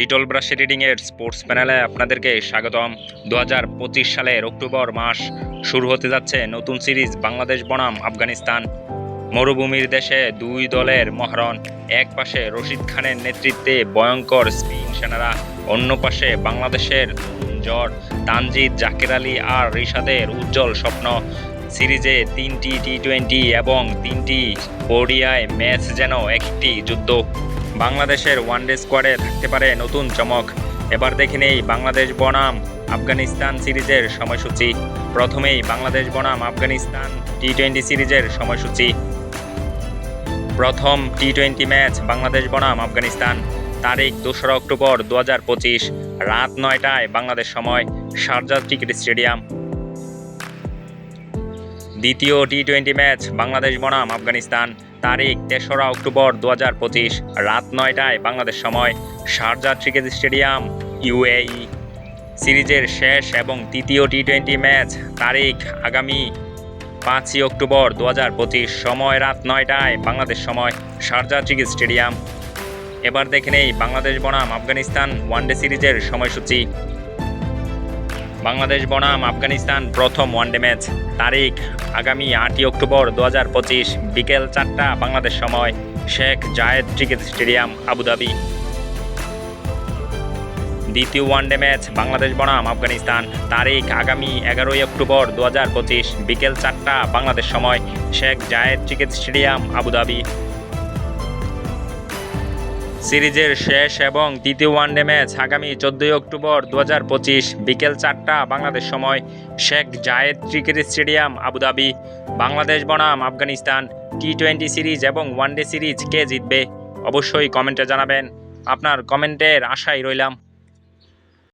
Little brush রিডিংয়ের sports প্যানেলে আপনাদেরকে স্বাগতম। দু হাজার পঁচিশ সালের অক্টোবর মাস শুরু হতে যাচ্ছে নতুন সিরিজ বাংলাদেশ বনাম আফগানিস্তান। মরুভূমির দেশে দুই দলের মহারণ, এক পাশে রশিদ খানের নেতৃত্বে ভয়ঙ্কর স্পিন সেনারা, অন্য পাশে বাংলাদেশের জ্বর তানজিদ, জাকির আলী আর রিশাদের উজ্জ্বল স্বপ্ন। সিরিজে তিনটি টি টোয়েন্টি এবং তিনটি ওডিআই ম্যাচ যেন একটি যুদ্ধ। বাংলাদেশের ওয়ানডে স্কোয়াডে থাকতে পারে নতুন চমক। এবার দেখে নেই বাংলাদেশ বনাম আফগানিস্তান সিরিজের সময়সূচি। প্রথমেই বাংলাদেশ বনাম আফগানিস্তান টি টোয়েন্টি সিরিজের সময়সূচি। প্রথম টি টোয়েন্টি ম্যাচ বাংলাদেশ বনাম আফগানিস্তান। তারিখ দোসরা অক্টোবর দু হাজার পঁচিশ, রাত নয়টায় বাংলাদেশ সময় শারজাহ ক্রিকেট স্টেডিয়াম। দ্বিতীয় টি টোয়েন্টি ম্যাচ বাংলাদেশ বনাম, আফগানিস্তান। তারিখ, তেসরা অক্টোবর দু হাজার পঁচিশ, রাত নয়টায় বাংলাদেশ সময় শারজাহ ক্রিকেট স্টেডিয়াম ইউএই সিরিজের শেষ এবং তৃতীয় টি টোয়েন্টি ম্যাচ তারিখ, আগামী পাঁচই অক্টোবর দু হাজার পঁচিশ, সময়, রাত নয়টায় বাংলাদেশ সময় শারজাহ ক্রিকেট স্টেডিয়াম। এবার দেখে নেই বাংলাদেশ বনাম, আফগানিস্তান, ওয়ানডে সিরিজের সময়সূচি। বাংলাদেশ বনাম আফগানিস্তান প্রথম ওয়ানডে ম্যাচ। তারিখ, আগামী আটই অক্টোবর দু হাজার পঁচিশ, বিকেল চারটা বাংলাদেশ সময়, Sheikh Zayed cricket stadium, Abu Dhabi. দ্বিতীয় ওয়ানডে ম্যাচ, বাংলাদেশ বনাম আফগানিস্তান। তারিখ, আগামী এগারোই অক্টোবর দু হাজার পঁচিশ, বিকেল চারটা বাংলাদেশ সময়, Sheikh Zayed cricket stadium, Abu Dhabi. সিরিজের শেষ এবং দ্বিতীয় ওয়ানডে ম্যাচ আগামী চোদ্দই অক্টোবর দু হাজার পঁচিশ বিকেল চারটা বাংলাদেশ সময় Sheikh Zayed cricket stadium Abu Dhabi Bangladesh বনাম আফগানিস্তান টি টোয়েন্টি সিরিজ এবং ওয়ানডে সিরিজ কে জিতবে? অবশ্যই কমেন্টে জানাবেন। আপনার কমেন্টের আশায় রইলাম।